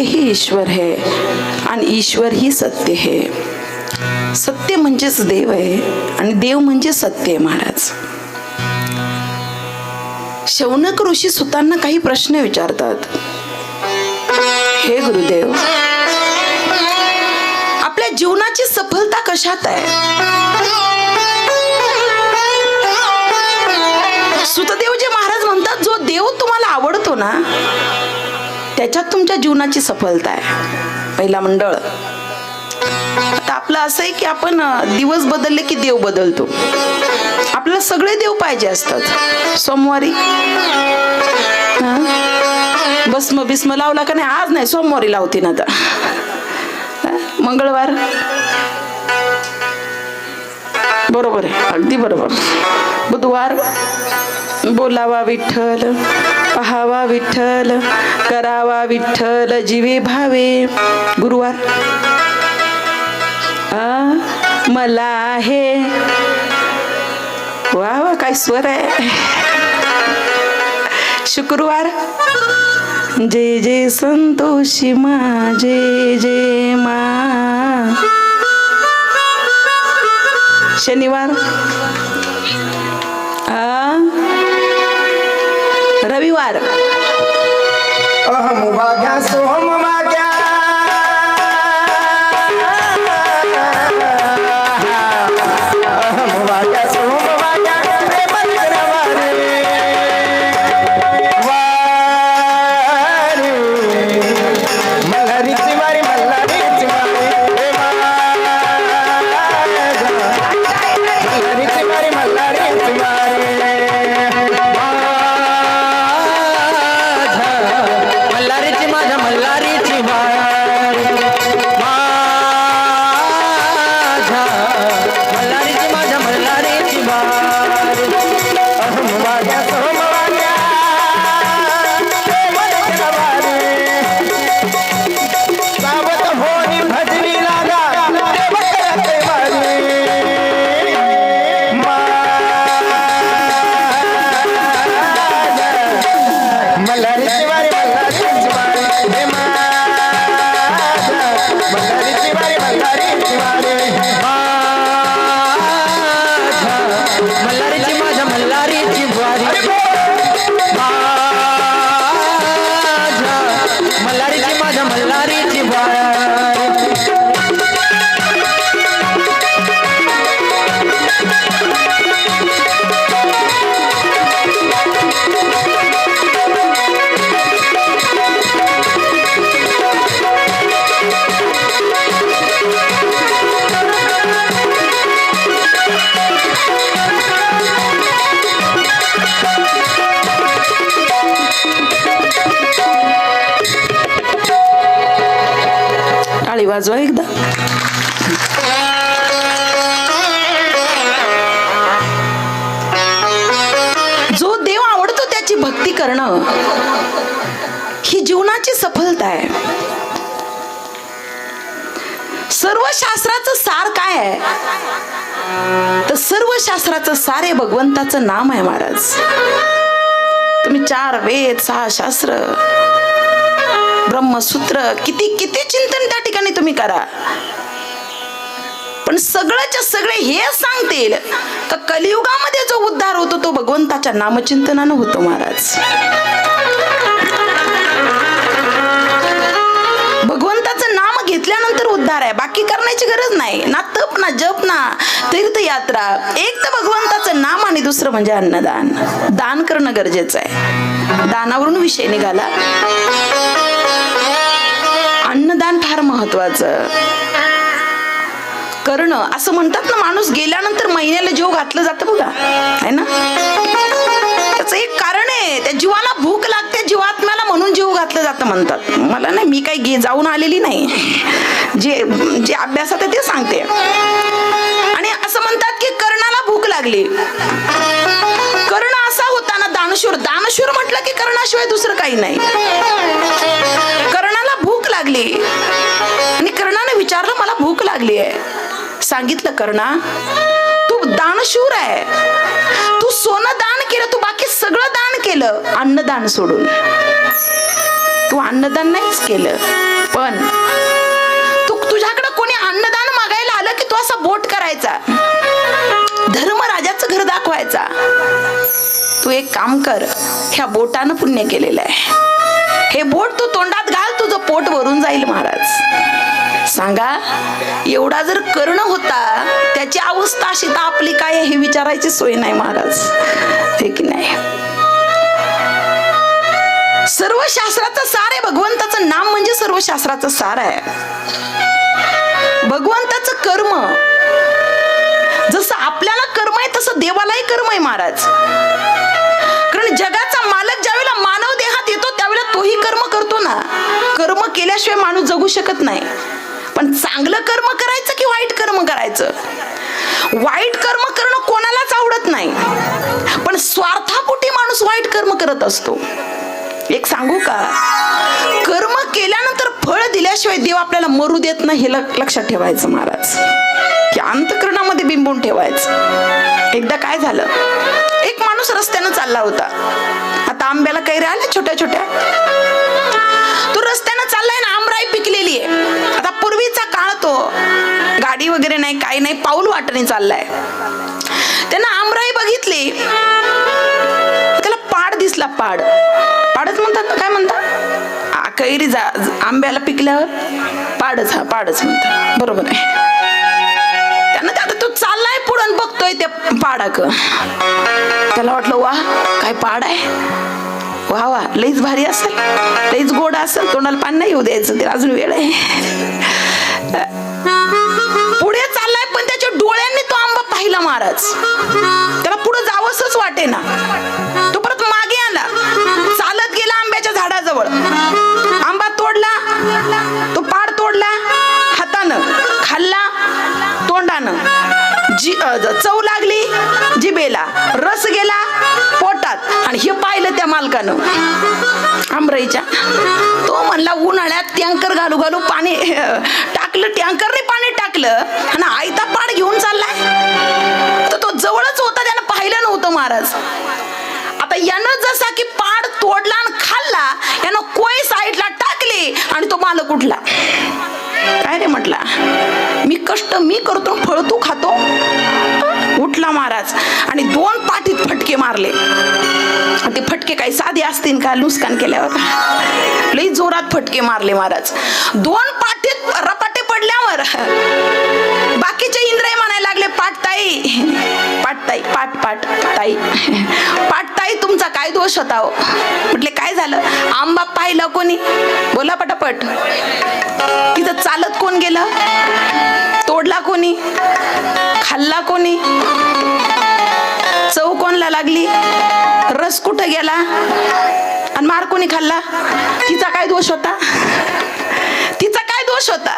ही ईश्वर है आणि ईश्वर ही सत्य है. सत्य म्हणजेच देव आहे आणि देव म्हणजे सत्य आहे महाराज. शौनक ऋषी सुतांना काही प्रश्न विचारतात. हे गुरुदेव आपल्या जीवनाची सफलता कशात आहे? सुतदेव जे महाराज म्हणतात जो देव तुम्हाला आवडतो ना त्याच्यात तुमच्या जीवनाची सफलता आहे पहिला मंडळ. आता आपलं असं आहे की आपण दिवस बदलले की देव बदलतो. आपल्याला सगळे देव पाहिजे असतात. सोमवारी. हं? भस्म बिस्म लावला का नाही? आज नाही सोमवारी लावते ना आता मंगळवार. बरोबर आहे अगदी बरोबर. बुधवार. बोलावा विठ्ठल पहावा विठ्ठल करावा विठ्ठल जीवे भावे. गुरुवार. आ, मला आहे. वा वा काय स्वर आहे. शुक्रवार. जे जे संतोषी माझे जे मा. शनिवार. टाळी वाजवा एकदा जो देव आवडतो त्याची भक्ती करणं ही जीवनाची सफलता आहे. सर्व शास्त्राचं सार काय आहे? तर सर्व शास्त्राचं सार हे भगवंताचं नाम आहे महाराज. तुम्ही चार वेद सहा शास्त्र ब्रह्मसूत्र किती किती चिंतन त्या ठिकाणी तुम्ही करा. पण सगळ्याच्या सगळे हे सांगतील का कलियुगामध्ये जो उद्धार होतो तो भगवंताच्या नामचिंतनानं होतो महाराज. भगवंताचं नाम घेतल्यानंतर उद्धार आहे. बाकी करण्याची गरज नाही. ना तप ना जप ना तीर्थयात्रा. एक तर भगवंताचं नाम आणि दुसरं म्हणजे अन्नदान. दान करणं गरजेचं आहे. दानावरून विषय निघाला. अन्नदान फार महत्वाचं. करणं असं म्हणतात ना माणूस गेल्यानंतर महिन्याला जीव घातलं जातं बघा. है ना? त्याचं एक कारण आहे त्या जीवाला भूक लागते जीवात्म्याला म्हणून जीव घातलं जातं म्हणतात. मला नाही मी काही जाऊन आलेली नाही. जे जे अभ्यासात आहे ते सांगते. आणि असं म्हणतात की कर्णाला भूक लागली. कर्ण असा होता ना दानशूर. दानशूर म्हटलं की कर्णाशिवाय दुसरं काही नाही. लागली. आणि कर्णाने विचारलं मला भूक लागली आहे. सांगितलं कर्णा तू दानशूर आहे. तू सोनं दान केलं तू बाकी सगळं दान केलं अन्नदान सोडून. तू अन्नदान नाहीच केलं. पण तू तुझ्याकडे कोणी अन्नदान मागायला आलं की तू असा बोट करायचा? धर्मराजाचं घर दाखवायचा? तू एक काम कर ह्या बोटानं पुण्य केलेलं आहे. हे बोट तू तोंडात पोट भरून जाईल महाराज. सांगा एवढा जर कर्ण होता त्याची अवस्था अशी तर आपली काय हे विचारायची सोय नाही महाराज. हे की नाही? सर्व शास्त्राचं सार आहे भगवंताचं नाम म्हणजे सर्व शास्त्राचं सार आहे. भगवंताचं कर्म जसं आपल्याला कर्म आहे तसं देवालाही कर्म आहे महाराज. कारण जगाचा मालक ज्यावेळेला मानव देहात येतो त्यावेळेला तोही कर्म ना कर्म केल्याशिवाय माणूस जगू शकत नाही. पण चांगलं कर्म करायचं की वाईट कर्म करायचं? वाईट कर्म करणं कोणालाच आवडत नाही. पण स्वार्थापोटी माणूस वाईट कर्म करत असतो. एक सांगू का? कर्म केल्यानंतर फळ दिल्याशिवाय देव आपल्याला मरू देत नाही हे लक्षात ठेवायचं महाराज. की अंतकरणामध्ये बिंबून ठेवायचं. एकदा काय झालं? एक माणूस रस्त्यानं चालला होता. आता आंब्याला काही राहिल्या छोट्या छोट्या तो रस्त्यानं चाललाय ना आमराई पिकलेली आहे. आता पूर्वीचा काळ तो. गाडी वगैरे नाही काही नाही पाऊल वाटणे चाललाय. त्यानं आमराई बघितली. त्याला पाड दिसला पाड. पाडच म्हणतात काय म्हणतात? कैरी जा आंब्याला पिकल्यावर पाडच हा पाडच म्हणतात. बरोबर आहे. त्यानं ते आता तो चाललाय पुढं बघतोय त्या पाडाक. त्याला वाटलं वा काय पाड आहे. वा वा लईच भारी असेल. लईच गोड असेल तोंडाला पान नाही येऊ द्यायचं ते अजून वेळ आहे. पुढे चाललाय पण त्याच्या डोळ्यांनी तो आंबा पाहिला महाराज. त्याला पुढे जावंसच वाटे ना तो परत मागे आला. चालत गेला आंब्याच्या झाडाजवळ. आंबा तोडला तो पाड तोडला हातानं खाल्ला तोंडानं. जी चव लागली जिबेला. रस गेला आणि हे पाहिलं त्या मालकानं. आमराईच्या. तो म्हणला उन्हाळ्यात टँकर घालू घालू पाणी टाकलं टँकरने पाणी टाकलं आणि आयता पाड घेऊन चाललाय. तर तो जवळच होता त्यानं पाहिलं नव्हतं महाराज. आता यानं जसा की पाड तोडला आणि खाल्ला यानं कोय साईडला टाकली आणि तो मालक उठला. काय रे म्हटला? मी कष्ट मी करतो फळ तू खातो. उठला महाराज. आणि दोन पाठी फटके मारले. ते फटके काही साधे असतील का? नुसकान केल्यावर. लई जोरात फटके मारले महाराज. दोन पाठीत रपाटे पडल्यावर बाकीचे इंद्राय म्हणायला लागले पाटताई पाटताई पाट पाट ताई पाटताई तुमचा काय दोष होता हो? म्हटले काय झालं? आंबा पाहिला कोणी? बोला पटापट. तिथं चालत कोण गेलं? तोडला कोणी? खाल्ला कोणी? चव कोणला लागली? रस कुठं गेला? आणि मार कोणी खाल्ला? तिचा काय दोष होता? तिचा काय दोष होता?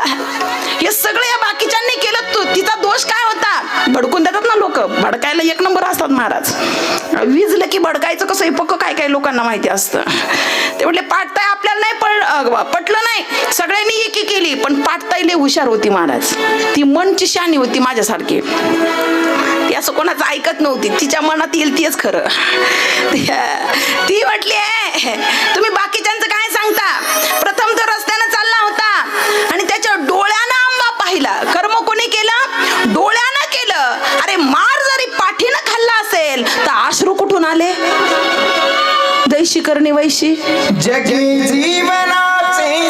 हे सगळं या बाकीच्यांनी केलं तू. तिचा दोष काय होता? भडकून देतात ना लोक. भडकायला एक नंबर असतात महाराज. विजलं की भडकायचं कसं? हे पक्क काय काय लोकांना माहिती असतं. ते म्हटले पाटताय आपल्याला नाही पड पटलं नाही. सगळ्यांनी एकी केली पण पाठताईले हुशार होती महाराज. ती मनची शानी होती माझ्यासारखी. असं कोणाचं ऐकत नव्हती. तिच्या मनात येईल तीच खरं. ती- म्हटली तुम्ही बाकीच्यांचं काय सांगता? प्रथम तो रस्त्यानं चालला होता आणि त्याच्या डोळ्यानं आंबा पाहिला. कर्म कोणी केलं? डोळ्यानं केलं. अरे मार जरी पाठीनं खाल्ला असेल तर आश्रू कुठून आले? दैशी करणी वैशी. जगी जीवनाचे